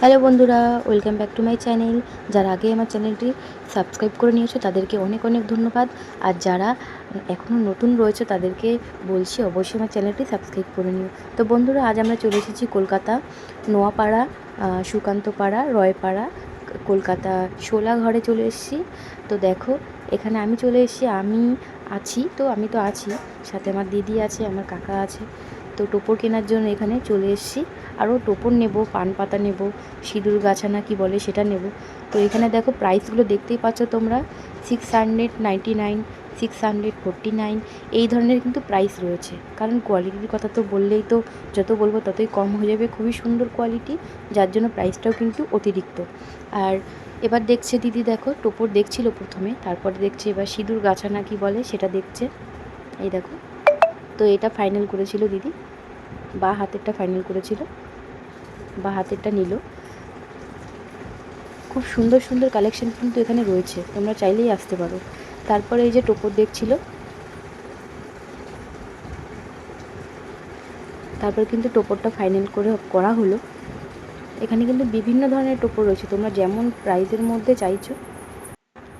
Hello বন্ধুরা, welcome back to my channel. যারা আগে আমার চ্যানেলটি সাবস্ক্রাইব করে নিয়েছো, তাদেরকে অনেক অনেক ধন্যবাদ। আর যারা এখনও নতুন রয়েছে, তাদেরকে বলছি অবশ্যই আমার চ্যানেলটি সাবস্ক্রাইব করে নিও। তো বন্ধুরা, আজ আমরা চলে এসেছি কলকাতা নোয়াপাড়া সুকান্তপাড়া, রয়পাড়া, কলকাতা শোলা ঘরে চলে এসেছি। তো দেখো, এখানে আমি চলে এসেছি, আমি আছি, তো আমি তো আছি। সাথে আমার দিদি আছে, আমার কাকা আছে। তো টোপর কেনার জন্য এখানে চলে এসেছি। আরও টোপর নেব, পান পাতা নেব, সিঁদুর গাছানা কি বলে সেটা নেব। তো এখানে দেখো প্রাইসগুলো দেখতেই পাচ্ছ তোমরা six hundred nine six hundred nine এই ধরনের কিন্তু প্রাইস রয়েছে। কারণ কোয়ালিটির কথা তো বললেই তো যত বলব ততই কম হয়ে যাবে, খুবই সুন্দর কোয়ালিটি যার জন্য প্রাইসটাও কিন্তু অতিরিক্ত। আর এবার দেখছে দিদি দেখো, টোপর দেখছিল প্রথমে, তারপরে দেখছে এবার সিঁদুর গাছানা কি বলে সেটা দেখছে। এই দেখো। তো এটা ফাইনাল করেছিল দিদি। বা হাতেরটা ফাইনাল করেছিল। বা হাতেরটা নিল। খুব সুন্দর সুন্দর কালেকশন কিন্তু এখানে রয়েছে। তোমরা চাইলেই আসতে পারো। তারপরে এই যে টোপর দেখছিল তারপর কিন্তু টোপরটা ফাইনাল করে করা হলো। এখানে কিন্তু বিভিন্ন ধরনের টোপর রয়েছে। তোমরা যেমন প্রাইজের মধ্যে চাইছো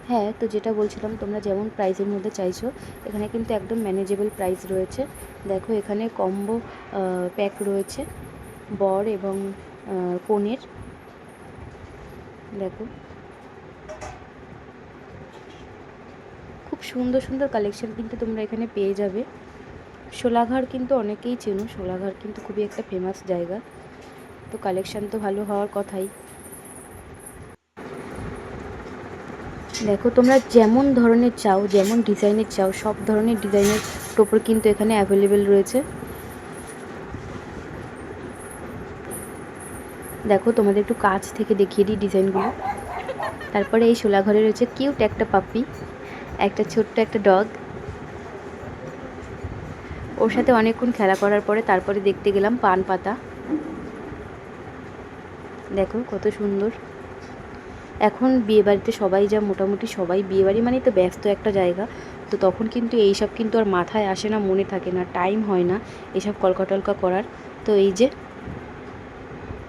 হ্যাঁ তো যেটা বলছিলাম, তোমরা যেমন প্রাইজের মধ্যে চাইছো, এখানে কিন্তু একদম ম্যানেজেবল প্রাইস রয়েছে। দেখো, এখানে কম্বো প্যাক রয়েছে, বর এবং কনের। দেখো। খুব সুন্দর সুন্দর কালেকশন কিন্তু তোমরা এখানে পেয়ে যাবে। শোলাঘাট কিন্তু অনেকেই চেনো শোলাঘাট কিন্তু খুবই একটা ফেমাস জায়গা। তো কালেকশান তো ভালো হওয়ার কথাই। দেখো, তোমরা যেমন ধরনের চাও, যেমন ডিজাইনের চাও, সব ধরনের ডিজাইনের টোপর কিন্তু এখানে অ্যাভেলেবেল রয়েছে। দেখো, তোমাদের একটু কাছ থেকে দেখিয়ে দিই ডিজাইনগুলো। তারপরে এই শোলা ঘরে রয়েছে কিউট একটা পাপি একটা ছোট্ট একটা ডগ ওর সাথে অনেকক্ষণ খেলা করার পরে তারপরে দেখতে গেলাম পান পাতা। দেখো, কত সুন্দর। এখন বিয়েবাড়িতে সবাই যা মোটামুটি সবাই বিয়েবাড়ি মানেই তো ব্যস্ত একটা জায়গা। তো তখন কিন্তু এইসব কিন্তু আর মাথায় আসে না, মনে থাকে না টাইম হয় না এসব কলকাটলকা করার। তো এই যে,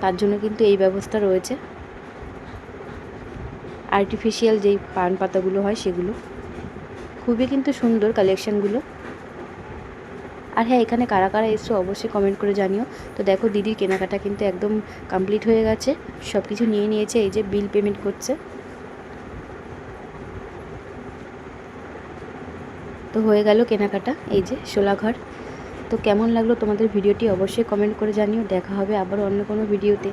তার জন্য কিন্তু এই ব্যবস্থা রয়েছে। আর্টিফিশিয়াল যেই পান পাতাগুলো হয় সেগুলো। খুবই কিন্তু সুন্দর কালেকশানগুলো আর হ্যাঁ এখানে কারা কারা এসছো অবশ্যই কমেন্ট করে জানিও। তো দেখো, দিদির কেনাকাটা কিন্তু একদম কমপ্লিট হয়ে গেছে। সব কিছু নিয়ে নিয়েছে, এই যে বিল পেমেন্ট করছে। তো হয়ে গেল কেনাকাটা, এই যে শোলাঘর। তো কেমন লাগল তোমাদের ভিডিওটি অবশ্যই কমেন্ট করে জানিও। দেখা হবে আবার অন্য কোনো ভিডিওতে